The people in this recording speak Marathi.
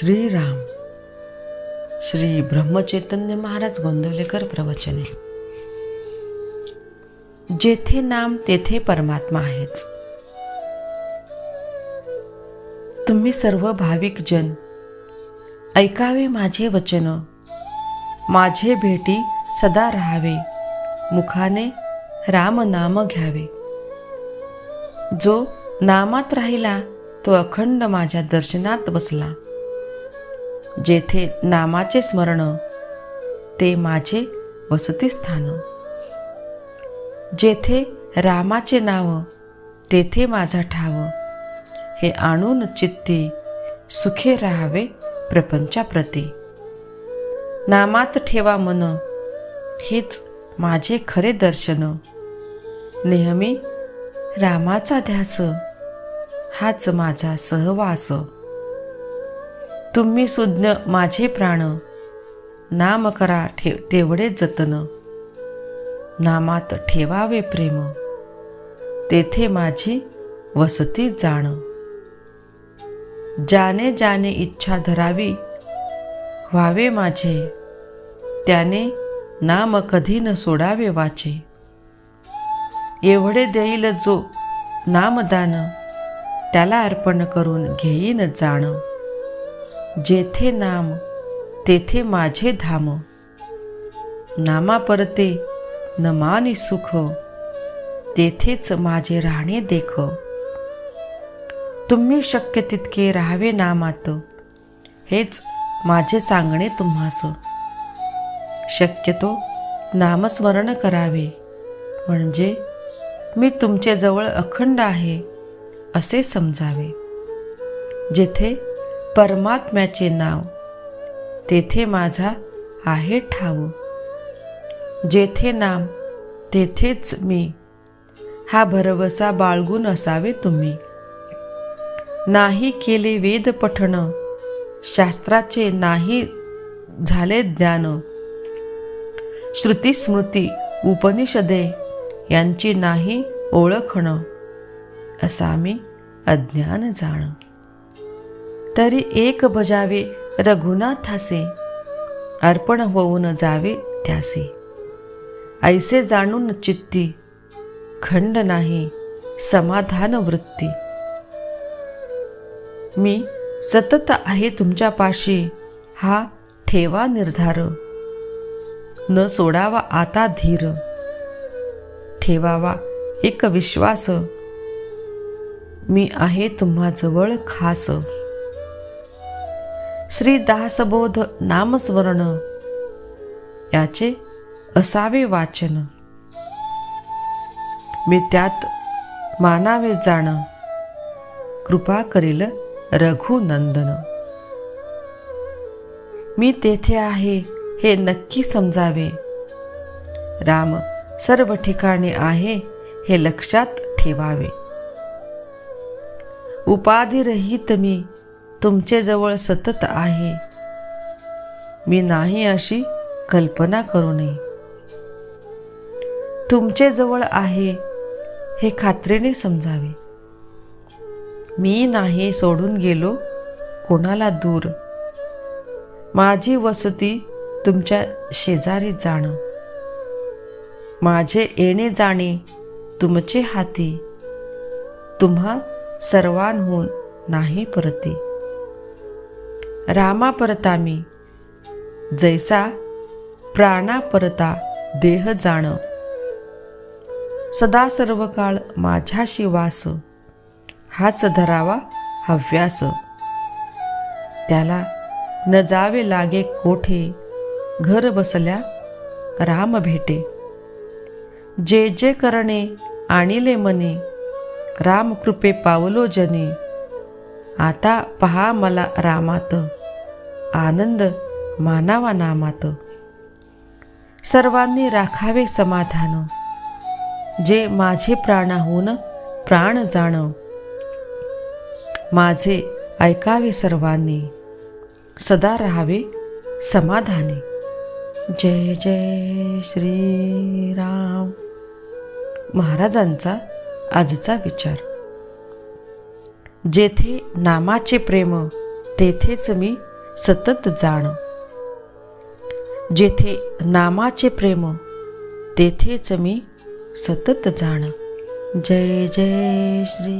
श्रीराम. श्री ब्रह्मचैतन्य महाराज गोंदवलेकर प्रवचने. जेथे नाम तेथे परमात्मा आहेच. तुम्ही सर्व भाविक जन ऐकावे माझे वचन. माझे भेटी सदा राहावे. मुखाने राम नाम घ्यावे. जो नामात राहिला तो अखंड माझ्या दर्शनात बसला. जेथे नामाचे स्मरण ते माझे वसतिस्थान जेथे रामाचे नाव तेथे माझा ठाव. हे आणून चित्ते सुखे राहावे प्रपंचाप्रती. नामात ठेवा मन हेच माझे खरे दर्शन. नेहमी रामाचा ध्यास हाच माझा सहवास. तुम्ही सुज्ञ माझे प्राण. नाम करा ठेव तेवढे जतन. नामात ठेवावे प्रेम. तेथे माझी वसती जाण. ज्याने ज्याने इच्छा धरावी व्हावे माझे. त्याने नाम कधी न सोडावे वाचे. एवढे देईल जो नामदान त्याला अर्पण करून घेईन जाण. जेथे नाम तेथे माझे धाम. नामा परते न मानी सुख. तेथेच माझे राहणे देख. तुम्ही शक्य तितके राहावे नामात. हेच माझे सांगणे तुम्हास. शक्यतो नामस्मरण करावे. म्हणजे मी तुमच्याजवळ अखंड आहे असे समजावे. जेथे परमात्म्याचे नाव. तेथे माझा आहे ठाव. जेथे नाम तेथेच मी. हा भरवसा बाळगून असावे तुम्ही. नाही केले वेद पठण शास्त्राचे नाही झाले ज्ञान. श्रुती स्मृती उपनिषदे यांची नाही ओळखण असा मी अज्ञान जाण. तरी एक बजावे रघुनाथासे अर्पण होऊन जावे त्यासे. ऐसे जाणून चित्ती खंड नाही समाधान वृत्ती. मी सतत आहे तुमच्या पाशी हा ठेवा निर्धार. न सोडावा आता धीर. ठेवावा एक विश्वास. मी आहे तुम्हाजवळ खास. श्री दासबोध नामस्मरण. याचे असावे वाचन. मी त्यात मानावे जाण. कृपा करील रघुनंदन. मी तेथे आहे हे नक्की समजावे. राम सर्व ठिकाणी आहे हे लक्षात ठेवावे. उपाधिरहित मी तुमच्याजवळ सतत आहे. मी नाही अशी कल्पना करू नये. तुमच्याजवळ आहे हे खात्रीने समजावे. मी नाही सोडून गेलो कोणाला दूर. माझी वसती तुमच्या शेजारी जाणं. माझे येणे जाणे तुमचे हाती. तुम्हा सर्वांहून नाही परते. रामा परता मी. जैसा प्राणा परता देह जाण. सदा सर्व काळ माझ्याशी वास. हाच धरावा हव्यास. त्याला न जावे लागे कोठे? घर बसल्या राम भेटे. जे जे करणे आणिले मने. राम कृपे पावलो जने. आता पहा मला रामात. आनंद मानावा नामात. सर्वांनी राखावे समाधान. जे माझे प्राणाहून प्राण जाण. माझे ऐकावे सर्वांनी. सदा राहावे समाधानी. जय जय श्रीराम. महाराजांचा आजचा विचार. जेथे नामाचे प्रेम तेथेच मी सतत जाण. जेथे नामाचे प्रेम तेथेच मी सतत जाण. जय जय श्री